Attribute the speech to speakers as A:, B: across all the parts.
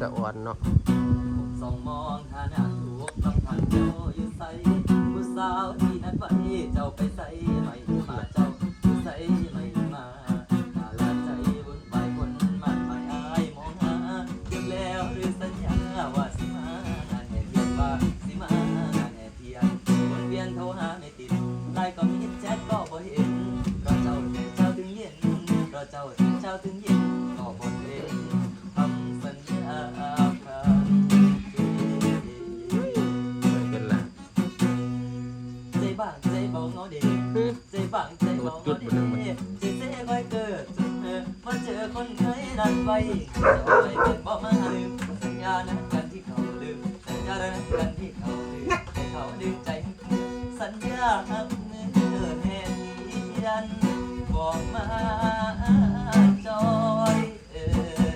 A: สะอ่อนเนาะ
B: ส่องมองหาหน้าถูกลำพันเจ้าอยู่ใส่ผู้สาวที่นัดไว้เจ้าไปใส่ไม่มาเจ้าอยู่ใส่ไม่มาหาลาใจบุญไปคนมากมายอายมองหาเก็บแล้วหรือสัญญา จเบา
A: เงา
B: เด็กใจเสียคอยเกิดจนเธอมาเจอคนเคยนัดไว้จะไปเป็นบ่มาลืมสัญญานัดกันที่เขาลืมสัญญานัดกันที่เขาลืมให้เขาลืมใจ สัญญาหักเนื้อแทนยันบอกมาจอยเออ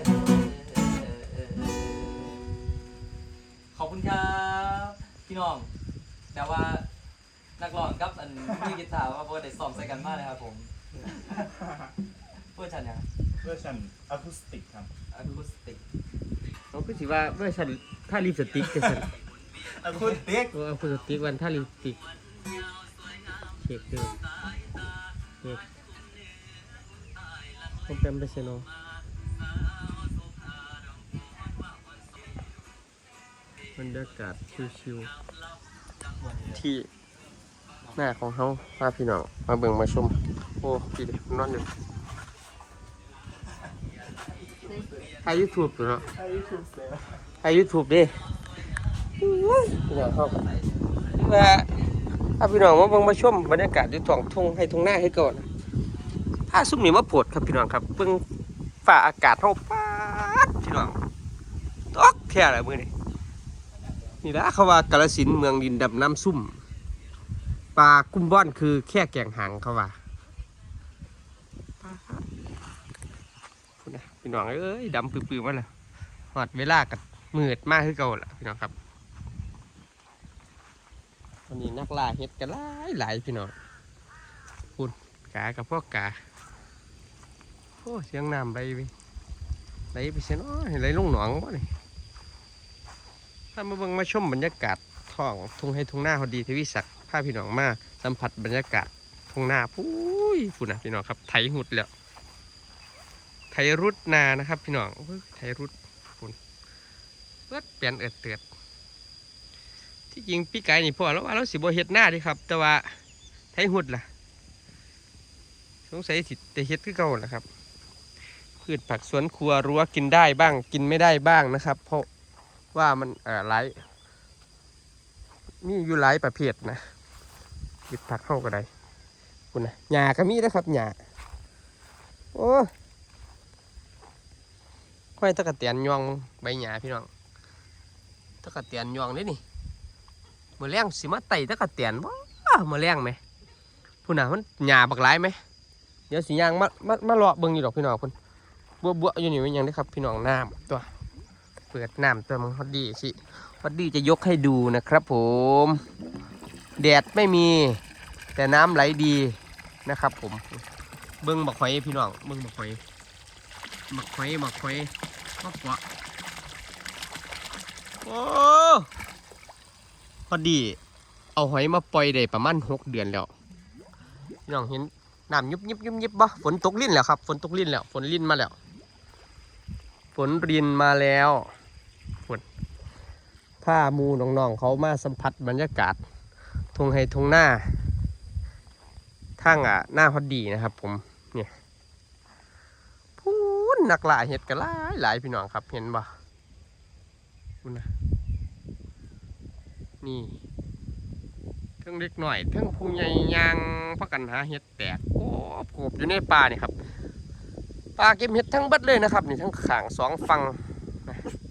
B: ขอบคุณครับพี่น้องแต่ว่า นักร้องกับอันมือกีตาร์ว่าโบได้ซ้อมใส่กันมากเลยครับผมเพื่อฉันเนี่ย
C: เวอร์ชันอะคูสติกครับ
B: อะคูสติก
A: เขาก็สิว่าเมื่อฉันถ้าลิปสติกจะฉัน
C: อะคูสติก
A: เออเอาลิปสติกวันถ้าลิปสติกเช็คดูเช็คผมเป็นไปเซโนบรรยากาศชิวๆที่ หน้าของเขาพาพี่น้องมาเบิ่งมาชม โอ้พี่เด็กนอนอยู่ถ่ายยูทูบอยู่เนาะ
C: ไอ้คูสเตอร์
A: ถ่ายยูทูบดิพี่น้องเข้ากันว่าถ้าพี่น้องมาเบิ่งมาชมบรรยากาศอยู่ท้องทุ่งให้ทุ่งหน้าให้ก่อนถ้าซุ่มนี่มาโปวดครับพี่น้องครับเบิ่งฝ่าอากาศเฮาป๊าดพี่น้องตอกแค่ละมื้อนี้นี่ละเขาว่ากาฬสินธุ์เมืองดินดำน้ำซุ่ม ปลากุ้มบ้อนคือแค่แกงหางเขาว่าป๊าดพูดนะพี่น้องเอ้ยดำปื้อๆมาแล้วหอดเวลากัมืดมากคือเก่าละพี่น้องครับวันนี้นักล่าเห็ดกันหลายหลายพี่น้องคุณกากับพวกกาโอ้เสียงน้ำไหลไปไหลไปเสียน้อยไหลลงหนองวะนี่ถ้ามาเบิ่งมาชมบรรยากาศท้องทุ่งให้ทุ่งหน้าพอดีทวิศักดิ์พาพี่น้องมาสัมผัสบรรยากาศทุ่งหน้าปุ้ยฝุ่นนะพี่น้องครับไถหุดแล้วไถรุดนานะครับ พี่น้องเว้ยไถรุดฝุ่นเปิดเปลี่ยนเอิดเตือดที่จริงพี่ไก่นี่พ่อแล้วว่าเราสิบเฮ็ดหน้าดิครับ แต่ว่าไถหุดล่ะสงสัยสิแต่เฮ็ดคือเก่าแหละครับพืชผักสวนครัวรั้วกินได้บ้าง กินไม่ได้บ้างนะครับ เพราะว่ามันเอ่อหลายมีอยู่หลายประเภทนะ พืชผักเข้าก็ได้คุณนะหญ้าก็มีนะครับหญ้าโอ้ค่อยตะกะเตียนยองใบหญ้าพี่น้องตะกะเตียนยองนี่นี่มือแรงสิมาไต่ตะกะเตียนบ่มือแรงไหมพูดนะมันหญ้าบักหลายไหมเดี๋ยวสียางมามามาเลาะเบิ่งอยู่ดอกพี่น้องคุณบัวบัวอยู่นี่เป็นยังได้ครับ พี่น้องน้ำตัว เปิดน้ำตัวมังฮอดดีสิฮอดดีจะยกให้ดูนะครับผม แดดไม่มีแต่น้ำไหลดีนะครับ ผม เบิ่งบักหอยพี่น้องเบิ่งบักหอยบักหอยบักหอยบักกวะโอ้พอดี เอาหอยมาปล่อยได้ประมาณหกเดือนแล้วพี่น้องเห็นน้ำยุบยิบยุบยิบบ่ฝนตกลิ้นแล้วครับ ฝนตกลิ้นแล้ว ฝนลิ้นมาแล้ว ฝนรินมาแล้วฝนผ้ามูน้องๆเขามาสัมผัสบรรยากาศ ทงไฮทงหน้าทางอะหน้าพอดีนะครับ ผมเนี่ยพูนนักล่าเห็ดกันหลายหลายพี่น้องครับเห็นบ่พูนนะนี่เทั้งเล็กหน่อยเทั้งผู้ใหญ่ยางพักกันหาเห็ดแตกโอ้โผบอยู่ในป่านี่ครับปลาเก็บเห็ดทั้งบัดเลยนะครับ นี่ทั้งขางสองฝั่ง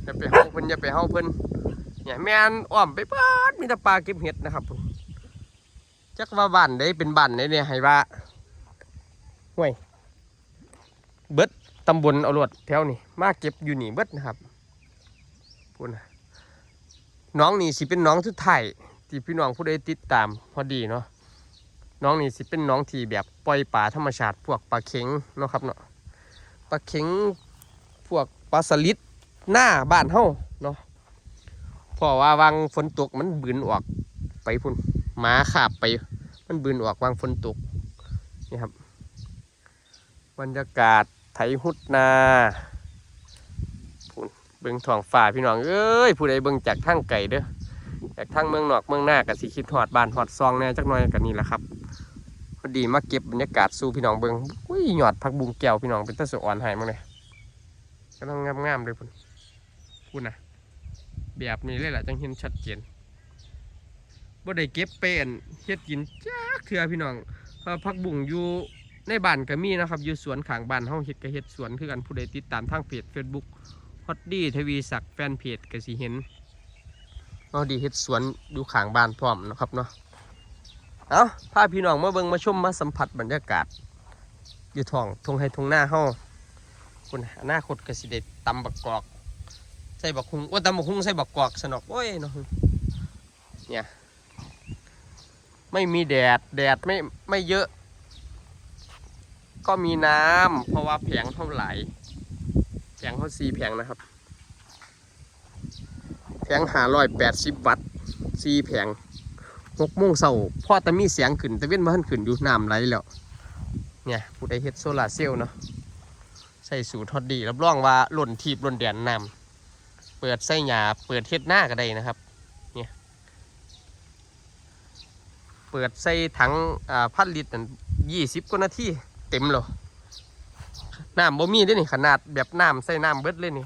A: อย่าไปเฮาเพิ่นอย่าไปเฮาเพิ่นเนี่ยแม่นอ้อมไปเบิดมีแต่ปลาเก็บเห็ดนะครับพุ่น จักว่าบ้านได้เป็นบ้านได้เนี่ยให้ว่าห่วยเบิดตำบลเอารวดแถวนี่มาเก็บอยู่นี่เบิดนะครับพุ่นะน้องนี่สิเป็นน้องทุดไทายที่พี่น้องผู้ใดติดตามพอดีเนาะน้องนี่สิเป็นน้องที่แบบปล่อยป่าธรรมชาติพวกปลาเข็งเนาะครับเนาะปลาเข็งพวกปลาสลิดหน้าบ้านเฮาเนาะเพราะว่าวังฝนตกมันบืนออกไปพุ่น หมาขาบไป มันบืนออกวางฝนตกนี่ครับ บรรยากาศไถหุดนาพุ่นเบิ่งท้องฟ้าพี่น้องเอ้ยผู้ใดเบิ่งจากทางไก่เด้อจากทางเมืองนอกเมืองหน้ากับสิคิดฮอดบานฮอดซองแน่จักหน่อยกันนี่แหละครับพอดีมาเก็บบรรยากาศสู่พี่น้องเบิงอุ้ยหยอดผักบุงแก้วพี่น้องเป็นตะสะอ่อนหายมั้งเลยกำลังงามๆเลยพุ่นพุ่นนะแบบนี้เลยแหละจังเห็นชัดเจน บ่ได้เก็บเป็นเฮ็ดกินจักเถื่อพี่น้องพักบุงอยู่ในบ้านก็มีนะครับ อยู่สวนขางบ้านเฮาเฮ็ดก็เฮ็ดสวนคือกันผู้ใดติดตามทางเพจ Facebook ฮอตดี้ทวีศักดิ์แฟนเพจก็สิเห็นเฮาดีเฮ็ดสวนอยู่ขางบ้านพร้อมนะครับเนาะเอาพาพี่น้องมาเบิ่งมาชมมาสัมผัสบรรยากาศ อยู่ท้องทงให้ทงหน้าเฮาคุณอนาคตก็สิได้ตำบักกอก ใส่บักคุงโอ้ตำบักคุงใส่บักกอกสนอกโอ้ยเนาะเนี่ย ไม่มีแดด แดดไม่ไม่เยอะ ก็มีน้ำเพราะว่าแผงเท่าไหร่แผงเขาสี่แผงนะครับ แผงหาร้อยแปดสิบวัตต์สี่แผงหกโมงเช้าพ่อต่มีเสียงขึ้นต่เว้นมาทันขึ้นอยู่น้ำไหลแล้วเนี่ยผู้ใดเฮ็ดโซลาร์เซลล์เนาะใส่สูตรฮอดดีรับรองว่าหล่นทีบหล่นแดนน้ำเปิดใส่หยาเปิดเฮ็ดหน้าก็ได้นะครับเนี่ย เปิดใส่ถังพันลิตรยี่สิบกว่านาทีเต็มแล้วน้ำบ่มีเด้วยนี่ขนาดแบบน้ำใส่น้ำเบิดเลยนี่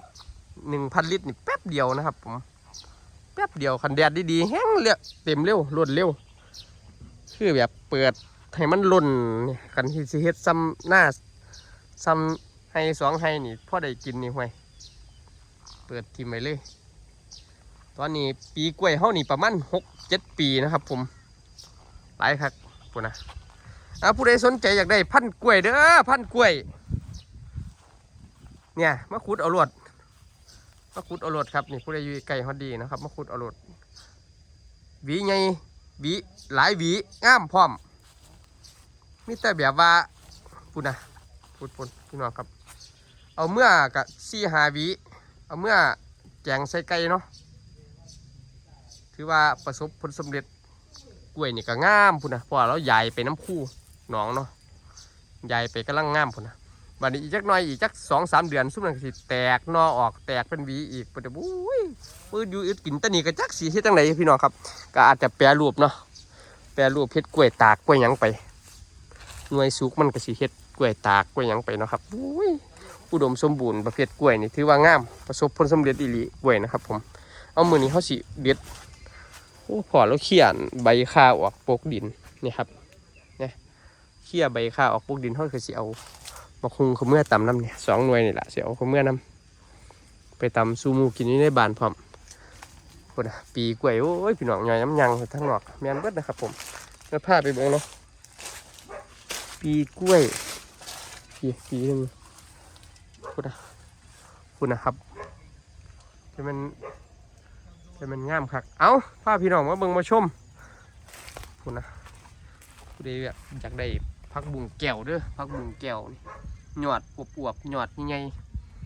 A: หนึ่งพันลิตรนี่แป๊บเดียวนะครับผมแป๊บเดียวคันแดดดีๆแห้งเร็วเต็มเร็วรวดเร็ว คือแบบเปิดให้มันล่นนี่คันที่สิเฮ็ดซ้ำหน้าซ้ำให้สองให้นี่พ่อได้กินนี่ห่วยเปิดทิมไปเลย ตอนนี้ปีกล้วยเฮานี่ประมาณหกเจ็ดปีนะครับผม หลายครับปุ่นนะอะผู้ใดสนใจอยากได้พันกล้วยเด้อพันกล้วย เนี่ยมาขุดเอารวดมะขุดเอารดครับนี่ผู้ใดอยู่ไก่ฮอดดีนะครับมะขุดเอารดหวีใหญ่หวีหลายหวีงามพร้อมมีแต่แบบว่าพูดนะพูดพูดพี่น้องครับ เอาเมื่อกับซี่หาหวีเอาเมื่อแกงใส่ไก่เนาะถือว่าประสบผลสำเร็จ กล้วยนี่ก็งามพูดนะเพราะว่าเราใหญ่ไปน้ำคู่หนองเนาะใหญ่ไปกำลังงามพูดนะบัดนี้อีกจักหน่อยอีกจักสองสามเดือนซุ่มนั่นสิแตกนอออกแตกเป็นวีอีกปะเดี๋ยวบุ้ยปืนอยู่อึดกินตะนี่ก็จักสีเฮ็ดจังไดพี่น้องครับ ก็อาจจะแปรรูปเนาะแปรรูปเฮ็ดกล้วยตากกล้วยยังไปหน่วยสุกมันก็สิเฮ็ดกล้วยตากกล้วยยังไปเนาะครับบุ้ยอุดมสมบูรณ์ประเภทกล้วยนี่ถือว่างามประสบผลสำเร็จอีหลีกล้วยนะครับผมเอามือนี้เขาสิเด็ด โอ้พอแล้วเขี่ยนใบข้าวออกปกดินนี่ครับเนี่ยเขี่ยใบข้าวออกปกดินเขาคือสิเอามาคุงเขาเมื่อตำน้ำเนี่ยสองหน่วยนี่แหละเสียวเขาเมื่อน้ำไปตำซูมูกินนี่ในบานพร้อมคนนะปีกล้วยโอ้ยพี่น้องหน่อยน้ำยังทั้งหนอกแมนเบิดนะครับ ผมเนื้อผ้าไปเบงเนาะปีกล้วยปีปีนึงคุณนะคุณนะครับจะมัน จะมันงามคักเอ้าพาพี่น้องมาเบิ่งมาชมคุณนะผู้ใดแบบอยากได้พักบุงแก้วเด้อพักบุงแก้วนี่หยอดอวบๆหยอดใหญ่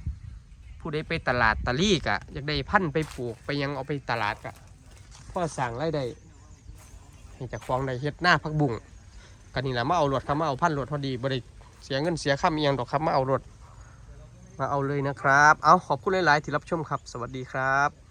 A: ๆผู้ใดไปตลาดตะลี่กะอยากได้พันไปปลูกไปยังเอาไปตลาดกะพ่อสั่งรายได้ให้จากฟองได้เฮ็ดหน้าพักบุงกันนี่แหละมาเอารถครับมาเอาพันรถพอดีบ่ได้เสียเงินเสียค่าเอียงดอกครับมาเอารถมาเอาเลยนะครับ เอาขอบคุณหลาย ๆ ที่รับชมครับ สวัสดีครับ